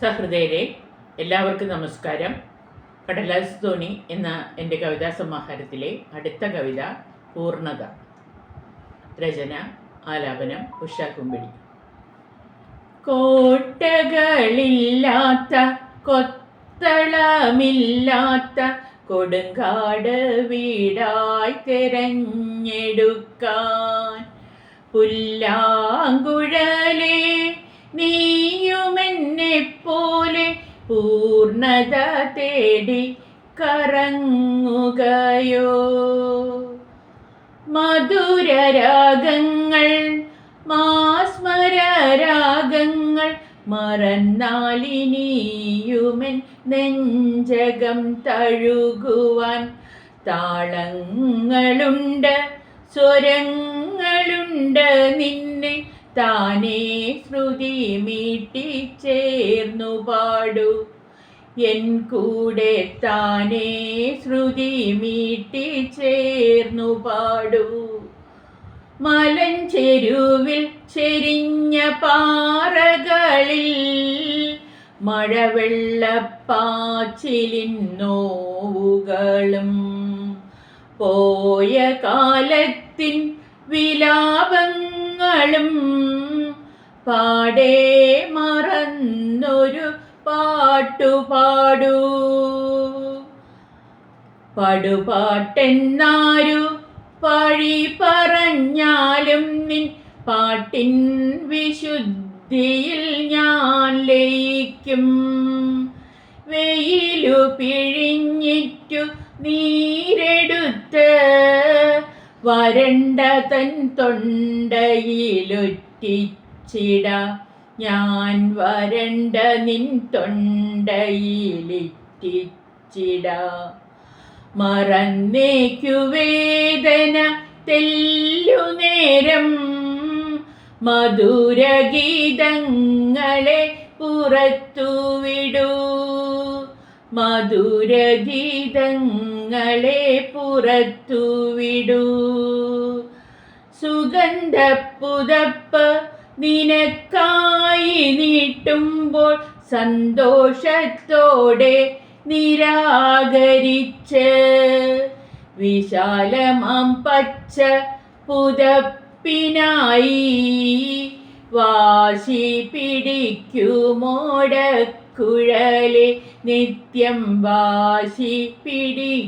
സഹൃദയരെ എല്ലാവർക്കും നമസ്കാരം. കടലാസ് ധോണി എന്ന എന്റെ കവിതാ സമാഹാരത്തിലെ അടുത്ത കവിത പൂർണത രചന ആലാപനം ഉഷാക്കുമ്പിടി കുമ്പിടി. കോട്ടകളില്ലാത്ത കൊത്തളമില്ലാത്ത കൊടുങ്കാട് വീടായി തിരഞ്ഞെടുക്കാൻ പുല്ലാങ്കുഴലേ നീയുമെന്നെ പൂർണത തേടി കറങ്ങുകയോ. മധുരരാഗങ്ങൾ മാസ്മരരാഗങ്ങൾ മറന്നാലിനിയുമെൻ നെഞ്ചകം തഴുകുവാൻ താളങ്ങളുണ്ട് സ്വരങ്ങളുണ്ട് നിന്നെ താനേ ശ്രുതി മീട്ടിച്ചേർന്നു പാടൂ. എൻ കൂടെ താനേ ശ്രുതി മീട്ടി ചേർന്നു പാടു. മലഞ്ചെരുവിൽ ചെരിഞ്ഞ പാറകളിൽ മഴവെള്ളപ്പാച്ചിലിൻ നോവുകളും. പോയ കാലത്തിൻ വിലാപങ്ങളും പാടേ മറന്നൊരു പടുപാട്ടെന്നാരു പഴി പറഞ്ഞാലും നിൻ പാട്ടിൻ വിശുദ്ധിയിൽ ഞാൻ ലയിക്കും. വെയിലു പിഴിഞ്ഞിറ്റു നീരെടുത്ത് വരണ്ട തൻ തൊണ്ടയിലൊറ്റിച്ചിട. ഞാൻ വരണ്ട നിൻ തൊണ്ടയിലിറ്റിച്ചിട. മറന്നേക്കു വേദന തെല്ലു നേരം. മധുരഗീതങ്ങളെ പുറത്തുവിടൂ മധുരഗീതങ്ങളെ പുറത്തുവിടൂ സുഗന്ധപ്പുതപ്പ് നിനക്കായി നീട്ടുമ്പോൾ സന്തോഷത്തോടെ നിരാകരിച്ച് വിശാലമാം പച്ച പുതപ്പിനായി വാശി പിടിക്കുമോടക്കുഴലെ നിത്യം വാശി പിടിക്കുമോടക്കുഴലെ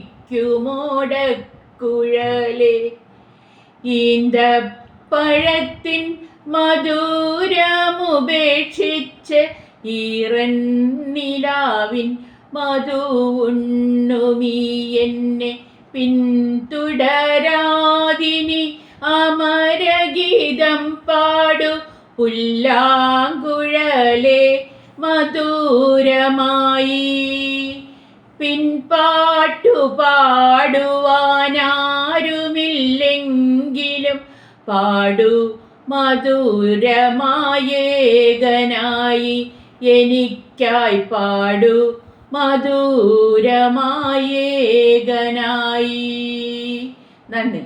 ഈന്തപ്പഴത്തിൻ മധുരമുപേക്ഷിച്ച് ഈറൻ നിലാവിൻ മധുവുണ്ണുമീ എന്നെ പിന്തുടരാതിനി അമരഗീതം പാടു പുല്ലാങ്കുഴലെ മധുരമായി. പിൻപാട്ടു പാടുവാനാരുമില്ലെങ്കിലും പാടു മധുരമായേകനായി എനിക്കായി പാടു മധുരമായേകനായി. നന്ദി.